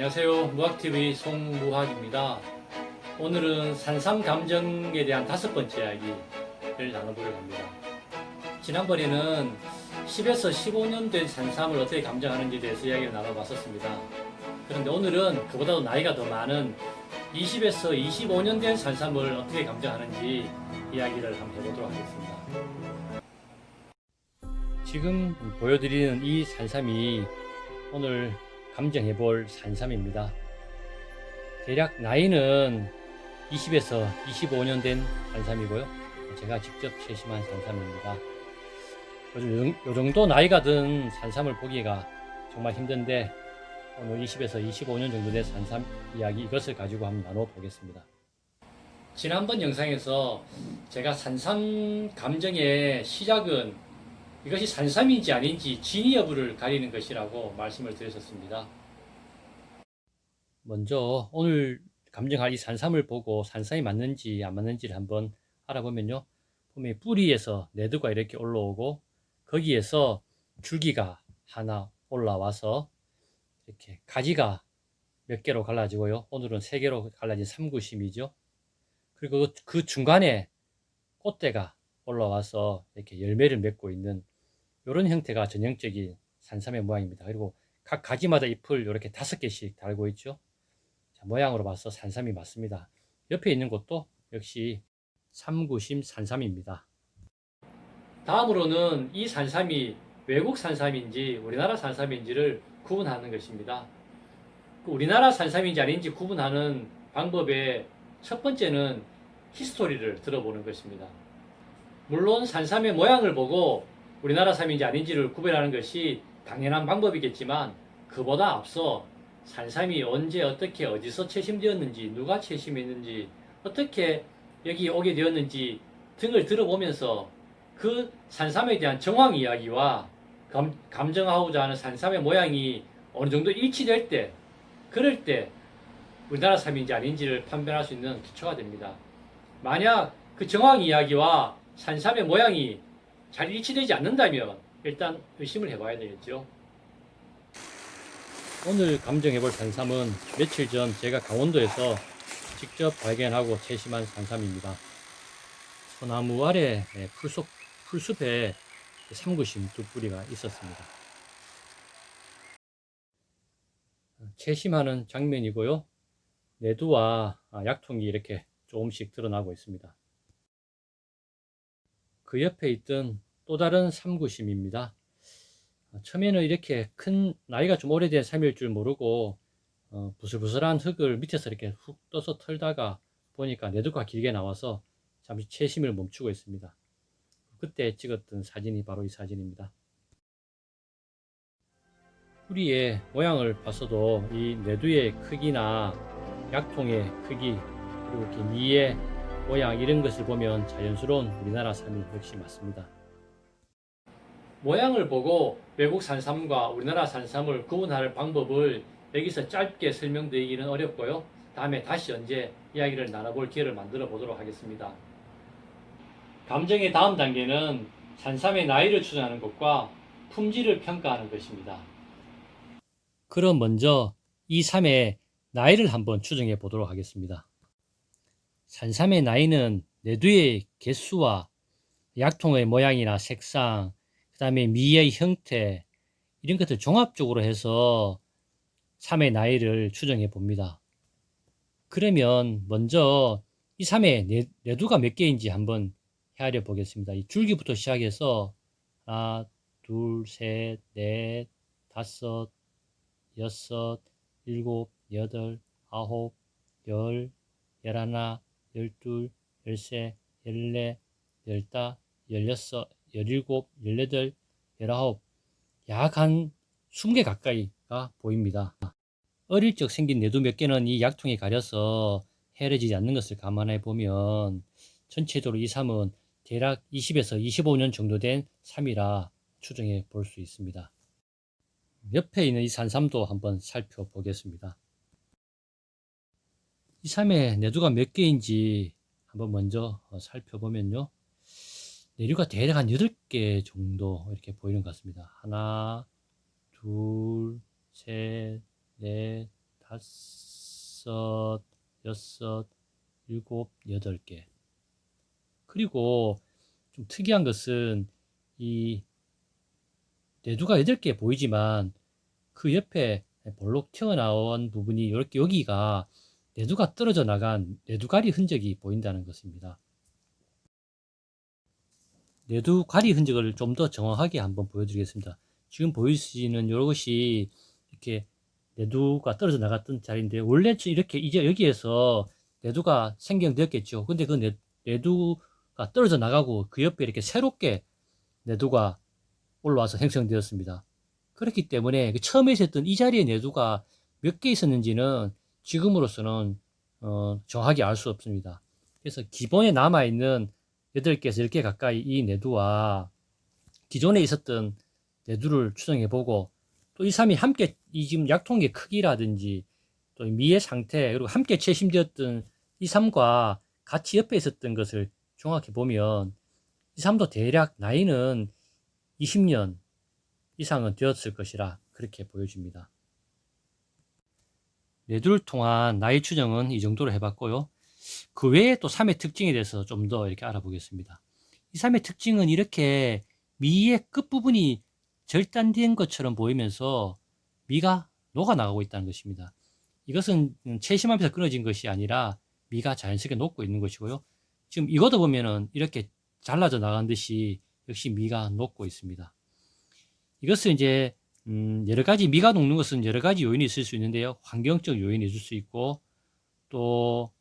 안녕하세요. 무학TV 송무학입니다. 오늘은 산삼 감정에 대한 다섯 번째 이야기를 나눠보려고 합니다. 지난번에는 10에서 15년 된 산삼을 어떻게 감정하는지에 대해서 이야기를 나눠봤었습니다. 그런데 오늘은 그보다도 나이가 더 많은 20에서 25년 된 산삼을 어떻게 감정하는지 이야기를 한번 해보도록 하겠습니다. 지금 보여드리는 이 산삼이 오늘 감정해 볼 산삼입니다. 대략 나이는 20에서 25년 된 산삼이고요. 제가 직접 채심한 산삼입니다. 요즘 요 정도 나이가 든 산삼을 보기가 정말 힘든데 오늘 20에서 25년 정도 된 산삼 이야기 이것을 가지고 한번 나눠보겠습니다. 지난번 영상에서 제가 산삼 감정의 시작은 이것이 산삼인지 아닌지 진위 여부를 가리는 것이라고 말씀을 드렸었습니다. 먼저 오늘 감정할 이 산삼을 보고 산삼이 맞는지 안 맞는지를 한번 알아보면요. 보면 뿌리에서 내두가 이렇게 올라오고 거기에서 줄기가 하나 올라와서 이렇게 가지가 몇 개로 갈라지고요. 오늘은 세 개로 갈라진 삼구심이죠. 그리고 그 중간에 꽃대가 올라와서 이렇게 열매를 맺고 있는 이런 형태가 전형적인 산삼의 모양입니다. 그리고 각 가지마다 잎을 이렇게 다섯 개씩 달고 있죠. 자, 모양으로 봐서 산삼이 맞습니다. 옆에 있는 것도 역시 삼구심 산삼입니다. 다음으로는 이 산삼이 외국 산삼인지 우리나라 산삼인지를 구분하는 것입니다. 그 우리나라 산삼인지 아닌지 구분하는 방법의 첫 번째는 히스토리를 들어보는 것입니다. 물론 산삼의 모양을 보고 우리나라 삼인지 아닌지를 구별하는 것이 당연한 방법이겠지만 그보다 앞서 산삼이 언제 어떻게 어디서 채심되었는지 누가 채심했는지 어떻게 여기 오게 되었는지 등을 들어보면서 그 산삼에 대한 정황 이야기와 감, 감정하고자 하는 산삼의 모양이 어느 정도 일치될 때 그럴 때 우리나라 삼인지 아닌지를 판별할 수 있는 기초가 됩니다. 만약 그 정황 이야기와 산삼의 모양이 잘 일치되지 않는다면 일단 의심을 해봐야 되겠죠. 오늘 감정해볼 산삼은 며칠 전 제가 강원도에서 직접 발견하고 채심한 산삼입니다. 소나무 아래 풀숲, 풀숲에 삼구심 두 뿌리가 있었습니다. 채심하는 장면이고요. 내두와 약통이 이렇게 조금씩 드러나고 있습니다. 그 옆에 있던 또 다른 삼구심입니다. 처음에는 이렇게 큰 나이가 좀 오래된 삼일 줄 모르고 어, 부슬부슬한 흙을 밑에서 이렇게 훅 떠서 털다가 보니까 내두가 길게 나와서 잠시 채심을 멈추고 있습니다. 그때 찍었던 사진이 바로 이 사진입니다. 뿌리의 모양을 봤어도 이 내두의 크기나 약통의 크기 그리고 이렇게 미의 모양 이런 것을 보면 자연스러운 우리나라 산이 역시 맞습니다. 모양을 보고 외국 산삼과 우리나라 산삼을 구분할 방법을 여기서 짧게 설명드리기는 어렵고요. 다음에 다시 언제 이야기를 나눠볼 기회를 만들어 보도록 하겠습니다. 감정의 다음 단계는 산삼의 나이를 추정하는 것과 품질을 평가하는 것입니다. 그럼 먼저 이 삼의 나이를 한번 추정해 보도록 하겠습니다. 산삼의 나이는 내두의 개수와 약통의 모양이나 색상, 그 다음에 미의 형태, 이런 것들 종합적으로 해서 삼의 나이를 추정해 봅니다. 그러면 먼저 이 삼의 내, 내두가 몇 개인지 한번 헤아려 보겠습니다. 이 줄기부터 시작해서 하나, 둘, 셋, 넷, 다섯, 여섯, 일곱, 여덟, 아홉, 열, 열하나, 열둘, 열세, 열네, 열다, 열여섯, 열일곱, 열여덟, 열아홉, 약 한 20개 가까이가 보입니다. 어릴 적 생긴 내두 몇 개는 이 약통에 가려서 헤어지지 않는 것을 감안해 보면 전체적으로 이 삶은 대략 20에서 25년 정도 된 삶이라 추정해 볼 수 있습니다. 옆에 있는 이 산삼도 한번 살펴보겠습니다. 이 삶의 내두가 몇 개인지 한번 먼저 어, 살펴보면요. 내류가 대략 한 8개 정도 이렇게 보이는 것 같습니다. 하나, 둘, 셋, 넷, 다섯, 여섯, 일곱, 여덟 개. 그리고 좀 특이한 것은 이 내두가 여덟 개 보이지만 그 옆에 볼록 튀어나온 부분이 이렇게 여기가 내두가 떨어져 나간 내두가리 흔적이 보인다는 것입니다. 내두가리 흔적을 좀 더 정확하게 한번 보여드리겠습니다. 지금 보이시는 이것이 이렇게 내두가 떨어져 나갔던 자리인데 원래 이렇게 이제 여기에서 내두가 생경되었겠죠. 근데 그 내, 내두가 떨어져 나가고 그 옆에 이렇게 새롭게 내두가 올라와서 형성되었습니다. 그렇기 때문에 그 처음에 있었던 이 자리의 내두가 몇 개 있었는지는 지금으로서는 어, 정확하게 알수 없습니다. 그래서 기본에 남아있는 8개에서 10개 가까이 이 내두와 기존에 있었던 내두를 추정해 보고 또이 삼이 함께 이 지금 약통의 크기라든지 또 미의 상태 그리고 함께 채심되었던 이 삼과 같이 옆에 있었던 것을 종합해 보면 이 삼도 대략 나이는 20년 이상은 되었을 것이라 그렇게 보여집니다. 내두를 통한 나이 추정은 이 정도로 해봤고요. 그 외에 또 삼의 특징에 대해서 좀 더 이렇게 알아보겠습니다. 이 삼의 특징은 이렇게 미의 끝부분이 절단된 것처럼 보이면서 미가 녹아나가고 있다는 것입니다. 이것은 채심하면서 끊어진 것이 아니라 미가 자연스럽게 녹고 있는 것이고요. 지금 이것도 보면은 이렇게 잘라져 나간 듯이 역시 미가 녹고 있습니다. 이것은 이제 음, 여러 가지 미가 녹는 것은 여러 가지 요인이 있을 수 있는데요. 환경적 요인이 있을 수 있고 또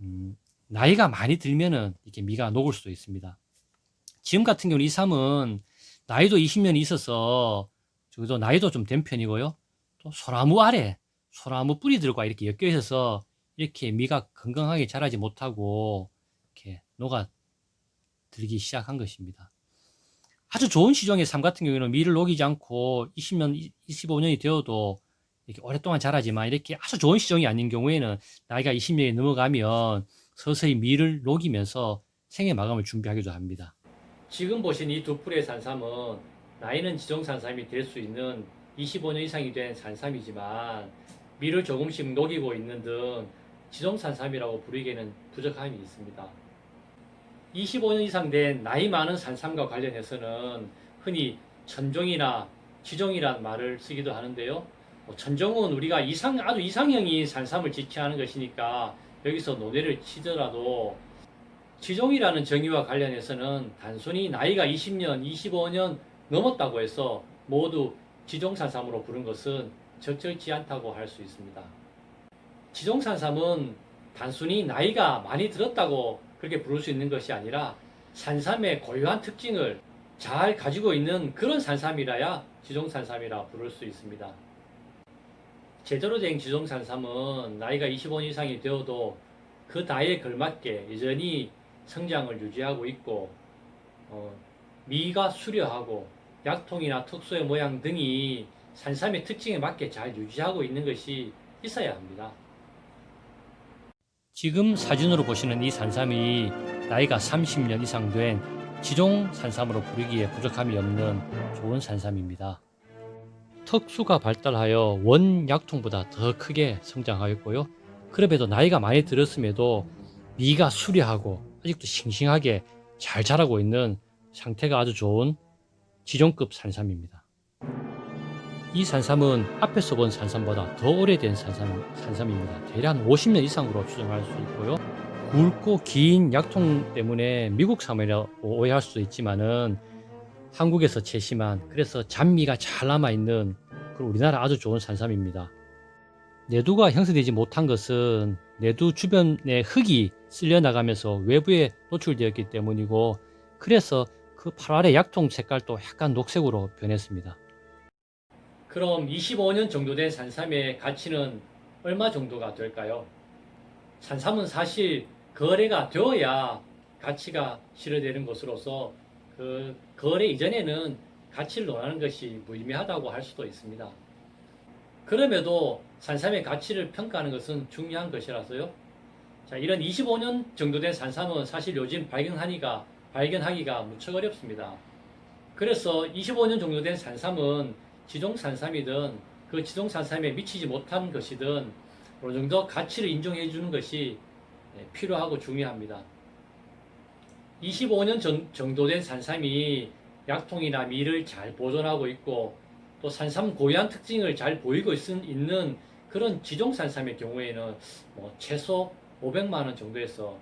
음, 나이가 많이 들면은 이렇게 미가 녹을 수도 있습니다. 지금 같은 경우는 이 삶은 나이도 20년이 있어서 저도 나이도 좀 된 편이고요. 또 소나무 아래 소나무 뿌리들과 이렇게 엮여 있어서 이렇게 미가 건강하게 자라지 못하고 이렇게 녹아 들기 시작한 것입니다. 아주 좋은 시종의 삶 같은 경우에는 미를 녹이지 않고 20년, 25년이 되어도 이렇게 오랫동안 자라지만 이렇게 아주 좋은 시종이 아닌 경우에는 나이가 20년이 넘어가면 서서히 미를 녹이면서 생애 마감을 준비하기도 합니다. 지금 보신 이 두 풀의 산삼은 나이는 지종 산삼이 될 수 있는 25년 이상이 된 산삼이지만 미를 조금씩 녹이고 있는 등 지종 산삼이라고 부르기에는 부족함이 있습니다. 25년 이상 된 나이 많은 산삼과 관련해서는 흔히 천종이나 지종이란 말을 쓰기도 하는데요. 뭐 천종은 우리가 이상 아주 이상형이 산삼을 지칭하는 것이니까 여기서 논외를 치더라도 지종이라는 정의와 관련해서는 단순히 나이가 20년, 25년 넘었다고 해서 모두 지종산삼으로 부른 것은 적절치 않다고 할 수 있습니다. 지종산삼은 단순히 나이가 많이 들었다고 그렇게 부를 수 있는 것이 아니라 산삼의 고유한 특징을 잘 가지고 있는 그런 산삼이라야 지종산삼이라 부를 수 있습니다. 제대로 된 지종산삼은 나이가 25년 이상이 되어도 그 나이에 걸맞게 여전히 성장을 유지하고 있고 어, 미가 수려하고 약통이나 특수의 모양 등이 산삼의 특징에 맞게 잘 유지하고 있는 것이 있어야 합니다. 지금 사진으로 보시는 이 산삼이 나이가 30년 이상 된 지종 산삼으로 부르기에 부족함이 없는 좋은 산삼입니다. 턱수가 발달하여 원 약통보다 더 크게 성장하였고요. 그럼에도 나이가 많이 들었음에도 미가 수려하고 아직도 싱싱하게 잘 자라고 있는 상태가 아주 좋은 지종급 산삼입니다. 이 산삼은 앞에서 본 산삼보다 더 오래된 산삼, 산삼입니다. 대략 한 50년 이상으로 추정할 수 있고요. 굵고 긴 약통 때문에 미국 삼이라고 오해할 수도 있지만은 한국에서 채심한 그래서 잔미가 잘 남아 있는 그리고 우리나라 아주 좋은 산삼입니다. 내두가 형성되지 못한 것은 내두 주변의 흙이 쓸려 나가면서 외부에 노출되었기 때문이고 그래서 그 팔알의 약통 색깔도 약간 녹색으로 변했습니다. 그럼 25년 정도 된 산삼의 가치는 얼마 정도가 될까요? 산삼은 사실 거래가 되어야 가치가 실어되는 것으로서 그 거래 이전에는 가치를 논하는 것이 무의미하다고 할 수도 있습니다. 그럼에도 산삼의 가치를 평가하는 것은 중요한 것이라서요. 자, 이런 25년 정도 된 산삼은 사실 요즘 발견하기가, 발견하기가 무척 어렵습니다. 그래서 25년 정도 된 산삼은 지종산삼이든 그 지종산삼에 미치지 못한 것이든 어느 정도 가치를 인정해 주는 것이 예, 필요하고 중요합니다. 25년 전- 정도 된 산삼이 약통이나 미를 잘 보존하고 있고 또 산삼 고유한 특징을 잘 보이고 있, 는 그런 지종 산삼의 경우에는 뭐 최소 500만 원 정도에서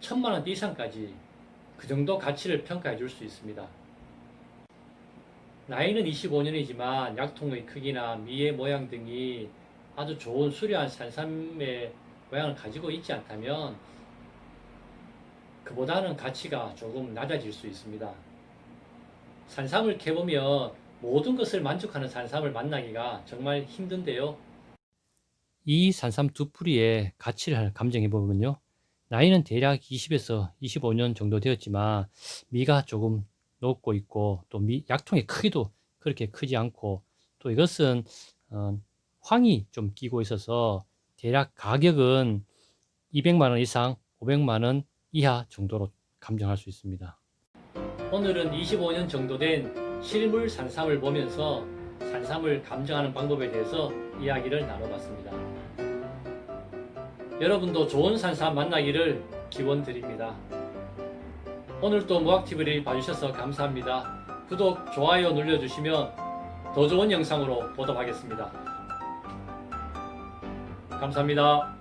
1000만 원 이상까지 그 정도 가치를 평가해 줄 수 있습니다. 나이는 25년이지만 약통의 크기나 미의 모양 등이 아주 좋은 수려한 산삼의 모양을 가지고 있지 않다면 그보다는 가치가 조금 낮아질 수 있습니다. 산삼을 캐보면 모든 것을 만족하는 산삼을 만나기가 정말 힘든데요. 이 산삼 두 뿌리의 가치를 감정해 보면요. 나이는 대략 20에서 25년 정도 되었지만 미가 조금 높고 있고 또 미, 약통의 크기도 그렇게 크지 않고 또 이것은 어, 황이 좀 끼고 있어서 대략 가격은 200만 원 이상, 500만 원 이하 정도로 감정할 수 있습니다. 오늘은 25년 정도 된 실물 산삼을 보면서 산삼을 감정하는 방법에 대해서 이야기를 나눠봤습니다. 여러분도 좋은 산삼 만나기를 기원 드립니다. 오늘도 무학TV를 봐주셔서 감사합니다. 구독, 좋아요 눌러주시면 더 좋은 영상으로 보답하겠습니다. 감사합니다.